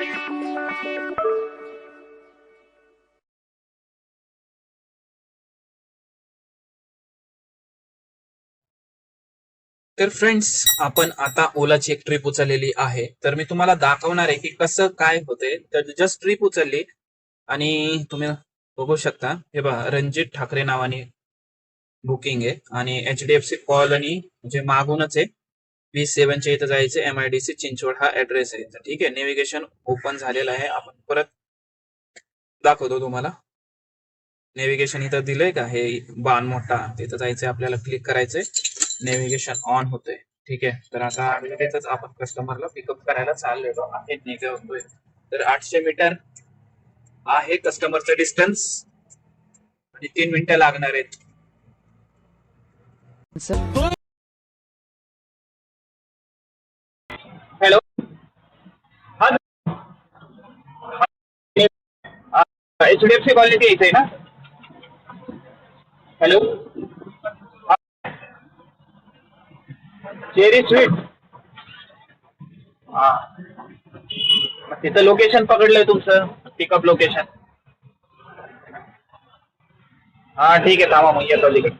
तर फ्रेंड्स आपण आता ओलाची एक ट्रिप उचललेली आहे. तर मी तुम्हाला दाखवणार आहे की कसं काय होते तर जस्ट ट्रिप उचलली आणि तुम्ही बघू शकता. हे बघा रणजित ठाकरे नावाने बुकिंग आहे आणि H D F C colony म्हणजे मागूनच आहे बी सेव्हनच्या इथं जायचं M I D C Chinchwad हा ऍड्रेस आहे. ठीक आहे नेव्हिगेशन ओपन झालेलं आहे. आपण परत दाखवतो तुम्हाला. नेव्हिगेशन इथं दिलंय का? हे बाण मोठा तिथं जायचंय आपल्याला क्लिक करायचंय. नेव्हिगेशन ऑन होतंय. ठीक आहे. तर आता तिथंच आपण कस्टमरला पिकअप करायला चाललेलो आहे निघतोय. तर आठशे मीटर आहे कस्टमरचं डिस्टन्स आणि तीन मिनिटं लागणार आहेत. H D F C colony इथे आहे ना? हॅलो चेरी स्वीट हा. तिथं लोकेशन पकडलंय तुमचं पिकअप लोकेशन हा ठीक आहे थांबा मग येतो लगेच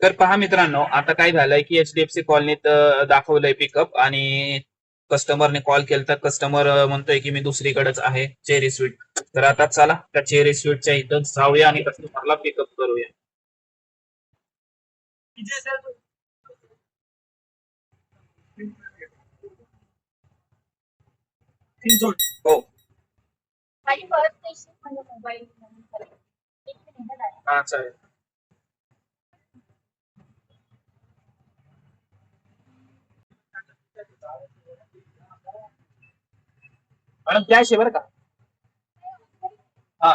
तर पहा मित्रांनो आता काय झालंय की एचडीएफसी कॉलनीत दाखवलंय पिकअप आणि कस्टमरने कॉल केला तर कस्टमर म्हणतोय की मी दुसरीकडेच आहे चेरी स्वीट तर आता चला त्या चेरी स्वीटच्या इथं जाऊया आणि कस्टमरला पिकअप करूया. हो. हा चालेल. मॅडम कॅश आहे बरं का. हा.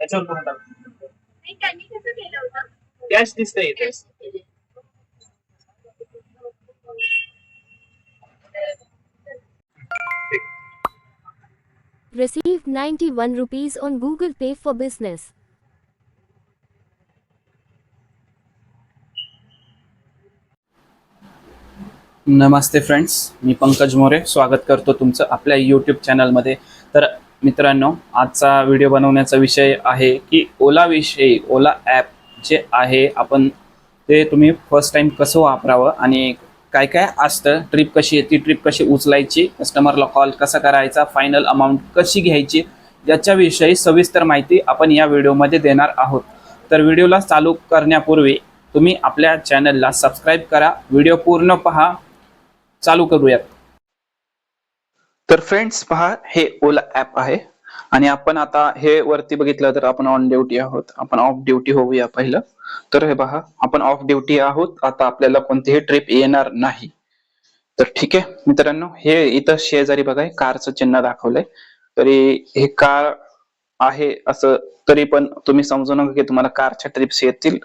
याच्यावर करून टाक. नाही त्यांनी कसं केलं होतं. कॅश दिसतंय इथे. Cash केले. Received 91 rupees on Google Pay for Business. नमस्ते फ्रेंड्स मी पंकज मोरे. स्वागत करतो तुमचं आपल्या यूट्यूब चॅनलमध्ये तर मित्रांनो आजचा व्हिडिओ बनवण्याचा विषय आहे की ओलाविषयी ओला ॲप जे आहे आपण ते तुम्ही फर्स्ट टाईम कसं वापरावं आणि काय काय असतं ट्रिप कशी आहे ती ट्रिप कशी उचलायची कस्टमरला कॉल कसा करायचा फायनल अमाऊंट कशी घ्यायची याच्याविषयी सविस्तर माहिती आपण या व्हिडिओमध्ये देणार आहोत. तर व्हिडिओला चालू करण्यापूर्वी तुम्ही आपल्या चॅनलला सबस्क्राईब करा. व्हिडिओ पूर्ण पहा. चालू करूयात. तर फ्रेंड्स पहा हे ओला ऍप आहे. आणि आपण आता हे वरती बघितलं तर आपण ऑन ड्युटी आहोत. आपण ऑफ ड्युटी होऊया पहिलं. तर हे पहा आपण ऑफ ड्युटी आहोत. आता आपल्याला कोणतीही ट्रिप येणार नाही. तर ठीक आहे मित्रांनो हे इथं शेजारी बघा कारचं चिन्ह दाखवलंय. तरी हे कार आहे असं तरी पण तुम्ही समजू नका की तुम्हाला कारच्या ट्रिप्स येतील.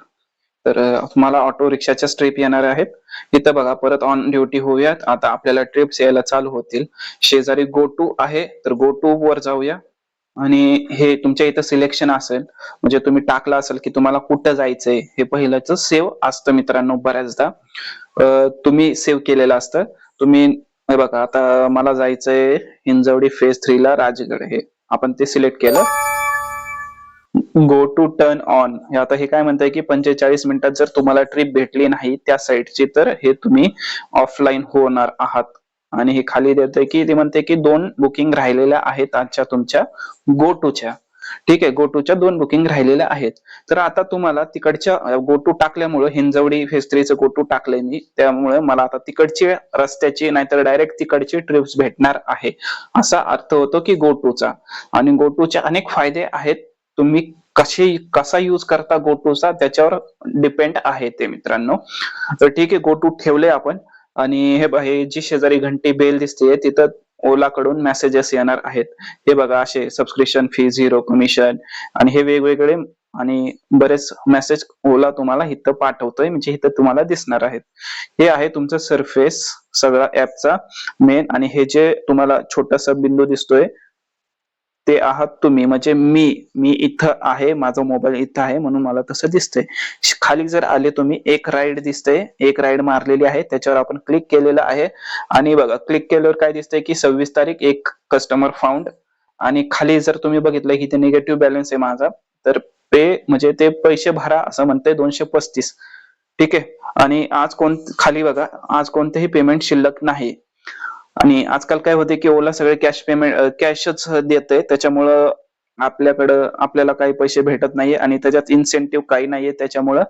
तर मला तुम्हाला ऑटो रिक्षाच्या ट्रिप येणार आहेत. इथं बघा परत ऑन ड्युटी होऊयात. आता आपल्याला ट्रिप्स यायला चालू होतील. शेजारी गो टू आहे तर गो टू वर जाऊया. आणि हे तुमच्या इथं सिलेक्शन असेल. म्हणजे तुम्ही टाकलं असेल की तुम्हाला कुठं जायचंय हे पहिलंच सेव्ह असतं मित्रांनो बऱ्याचदा. तुम्ही सेव्ह केलेलं असतं. तुम्ही हे बघा आता मला जायचंय हिंजवडी फेज थ्रीला राजगड हे. आपण ते सिलेक्ट केलं. गो टू टर्न ऑन आता हे काय म्हणताय की पंचेचाळीस मिनिटात जर तुम्हाला ट्रिप भेटली नाही त्या साईटची तर हे तुम्ही ऑफलाईन होणार आहात. आणि हे खाली देतंय की ते म्हणते की दोन बुकिंग राहिलेल्या आहेत आजच्या तुमच्या गो टूच्या ठीक आहे गो टूच्या दोन बुकिंग राहिलेल्या आहेत. तर आता तुम्हाला तिकडच्या गो टू टाकल्यामुळे हिंजवडी फेस्त्रीचं गो टू टाकले मी त्यामुळे मला आता तिकडची रस्त्याची नाहीतर डायरेक्ट तिकडची ट्रिप्स भेटणार आहे. असा अर्थ होतो की गो टूचा आणि गो टूचे अनेक फायदे आहेत. तुम्ही कशी कसा युज करता गोटूचा त्याच्यावर डिपेंड आहे ते मित्रांनो. तर ठीक आहे गोटू ठेवले आपण. आणि हे हे जी शेजारी घंटी बेल दिसते तिथं ओला कडून मेसेजेस येणार आहेत. हे बघा असे सबस्क्रिप्शन फी झिरो कमिशन आणि हे वेगवेगळे आणि बरेच मेसेज ओला तुम्हाला इथं पाठवतोय म्हणजे इथं तुम्हाला दिसणार आहेत. हे आहे तुमचं सरफेस सगळा ऍपचा मेन आणि हे जे तुम्हाला छोटासा बिंदू दिसतोय ते आहात तुम्ही. म्हणजे मी मी इथं आहे माझा मोबाईल इथं आहे म्हणून मला तसं दिसतंय. खाली जर आले तुम्ही एक राईड दिसतंय. एक राईड मारलेली आहे. त्याच्यावर आपण क्लिक केलेलं आहे. आणि बघा क्लिक केल्यावर काय दिसतंय की सव्वीस तारीख एक कस्टमर फाउंड आणि खाली जर तुम्ही बघितलं की ते निगेटिव्ह बॅलन्स आहे माझा. तर पे म्हणजे ते पैसे भरा असं म्हणतंय दोनशे पस्तीस. ठीक आहे? आणि आज कोण खाली बघा आज कोणतेही पेमेंट शिल्लक नाही. आणि आजकाल काय होते की ओला सगळे कॅश पेमेंट कॅशच देते त्याच्यामुळं आपल्याकडं आपल्याला काही पैसे भेटत नाहीये आणि त्याच्यात इन्सेंटिव्ह काही नाहीये. त्याच्यामुळं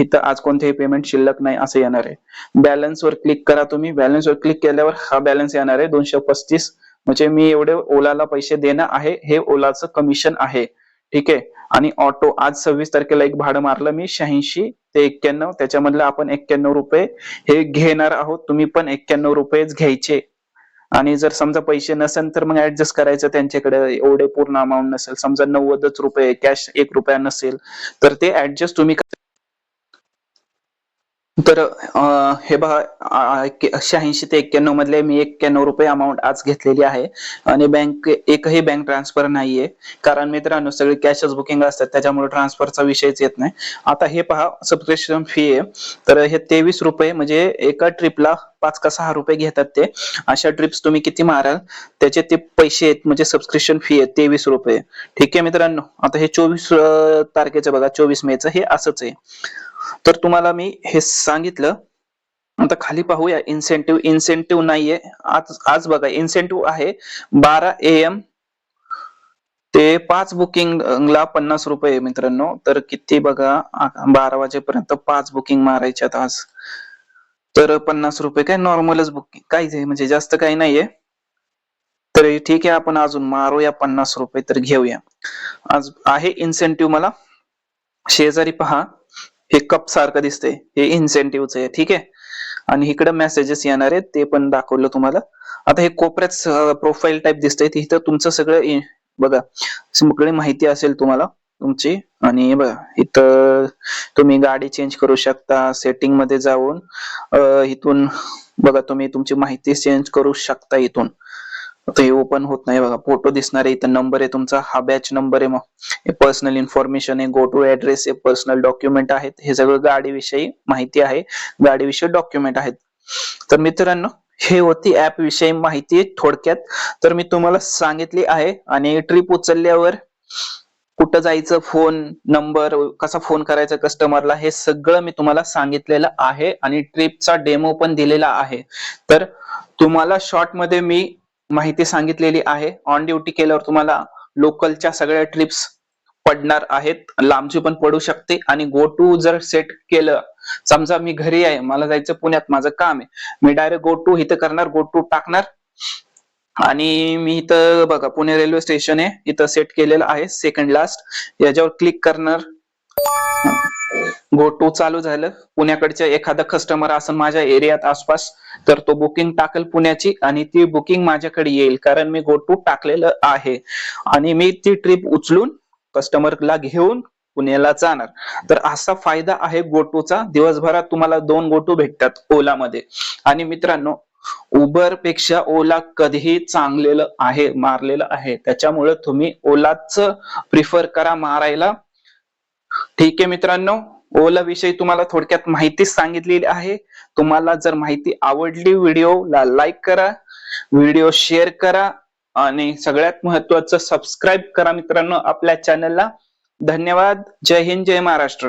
इथं आज कोणतेही पेमेंट शिल्लक नाही असं येणार आहे. बॅलन्सवर क्लिक करा तुम्ही. बॅलन्सवर क्लिक केल्यावर हा बॅलन्स येणार आहे दोनशे पस्तीस. म्हणजे मी एवढे ओलाला पैसे देणं आहे हे ओलाचं कमिशन आहे. ठीक आहे? आणि ऑटो आज सव्वीस तारखेला एक भाडं मारलं मी शहाऐंशी ते एक्क्याण्णव. त्याच्यामधलं आपण एक्क्याण्णव रुपये हे घेणार आहोत. तुम्ही पण एक्क्याण्णव रुपयेच घ्यायचे. आणि जर समजा पैसे नसेल तर मग ऍडजस्ट करायचं त्यांच्याकडे. एवढे पूर्ण अमाऊंट नसेल. समजा नव्वदच रुपये कॅश एक रुपया नसेल तर ते ऍडजस्ट तुम्ही तर हे बघा शहाऐंशी ते एक्क्याण्णव मधले मी एक्क्याण्णव रुपये अमाऊंट आज घेतलेली आहे. आणि बँक एकही बँक ट्रान्सफर नाहीये. कारण मित्रांनो सगळे कॅशच बुकिंग असतात. त्याच्यामुळे ट्रान्सफरचा विषयच येत नाही. आता हे पहा सबस्क्रिप्शन फी आहे. तर हे तेवीस रुपये म्हणजे एका ट्रिपला पाच का सहा रुपये घेतात ते. अशा ट्रिप्स तुम्ही किती माराल? त्याचे ते पैसे आहेत म्हणजे सबस्क्रिप्शन फी आहे तेवीस रुपये. ठीक आहे मित्रांनो? आता हे चोवीस तारखेचं बघा चोवीस मेचं हे असंच आहे. तर तुम्हाला मी हे सांगितलं. आता खाली पाहूया इन्सेंटिव्ह इन्सेंटिव्ह नाहीये. आज आज बघा इन्सेंटिव्ह आहे बारा ए एम ते पाच बुकिंगला पन्नास रुपये मित्रांनो. तर किती बघा बारा वाजेपर्यंत पाच बुकिंग मारायच्यात आज. तर पन्नास रुपये काय नॉर्मलच बुकिंग काहीच आहे म्हणजे जास्त काही नाहीये. तर ठीक आहे आपण अजून मारूया पन्नास रुपये तर घेऊया. आज आहे इन्सेंटिव्ह मला. शेजारी पहा. हे कप सारखं दिसतंय. हे इन्सेंटिव्हच आहे ठीक आहे? आणि इकडे मेसेजेस येणार आहेत ते पण दाखवलं तुम्हाला. आता हे कोपऱ्यात प्रोफाईल टाईप दिसतंय तिथं तुमचं सगळं बघा सगळी माहिती असेल तुम्हाला तुमची. आणि बघा इथं तुम्ही गाडी चेंज करू शकता सेटिंगमध्ये जाऊन इथून बघा तुम्ही तुमची माहिती चेंज करू शकता इथून. आता हे ओपन होत नाही. बघा फोटो दिसणार आहे. इथं नंबर आहे तुमचा. हा बॅच नंबर आहे मग. हे पर्सनल इन्फॉर्मेशन आहे. गो टू ऍड्रेस आहे पर्सनल डॉक्युमेंट आहेत. हे सगळं गाडीविषयी माहिती आहे. गाडीविषयी डॉक्युमेंट आहेत. तर मित्रांनो हे होती ऍप विषयी माहिती थोडक्यात. तर मी तुम्हाला सांगितली आहे आणि ट्रिप उचलल्यावर कुठं जायचं फोन नंबर कसा फोन करायचा कस्टमरला हे सगळं मी तुम्हाला सांगितलेलं आहे आणि ट्रिपचा डेमो पण दिलेला आहे. तर तुम्हाला शॉर्टमध्ये मी माहिती सांगितलेली आहे. ऑन ड्युटी केल्यावर तुम्हाला लोकलच्या सगळ्या ट्रिप्स पडणार आहेत. लांबची पण पडू शकते. आणि गो टू जर सेट केलं समजा मी घरी आहे मला जायचं पुण्यात माझं काम आहे. मी डायरेक्ट गो टू इथं करणार गो टू टाकणार. आणि मी इथं बघा पुणे रेल्वे स्टेशन आहे. इथं सेट केलेलं आहे सेकंड लास्ट याच्यावर क्लिक करणार. गो टू चालू झालं. पुण्याकडच्या एखादा कस्टमर असेल माझ्या एरियात आसपास तर तो बुकिंग टाकल पुण्याची आणि ती बुकिंग माझ्याकडे येईल कारण मी गो टू टाकलेलं आहे. आणि मी ती ट्रिप उचलून कस्टमरला घेऊन पुण्याला जाणार. तर असा फायदा आहे गोटूचा दिवसभरात तुम्हाला दोन गोटू भेटतात ओलामध्ये. आणि मित्रांनो उबरपेक्षा ओला कधीही चांगलेलं आहे मारलेलं आहे. त्याच्यामुळे तुम्ही ओलाच प्रिफर करा मारायला. ठीक आहे मित्रांनो? ओला विषयी तुम्हाला थोडक्यात माहिती सांगितलेली आहे. तुम्हाला जर माहिती आवडली व्हिडिओला लाईक करा व्हिडिओ शेअर करा आणि सगळ्यात महत्वाचं सबस्क्राईब करा मित्रांनो आपल्या चॅनलला धन्यवाद. जय हिंद जय महाराष्ट्र.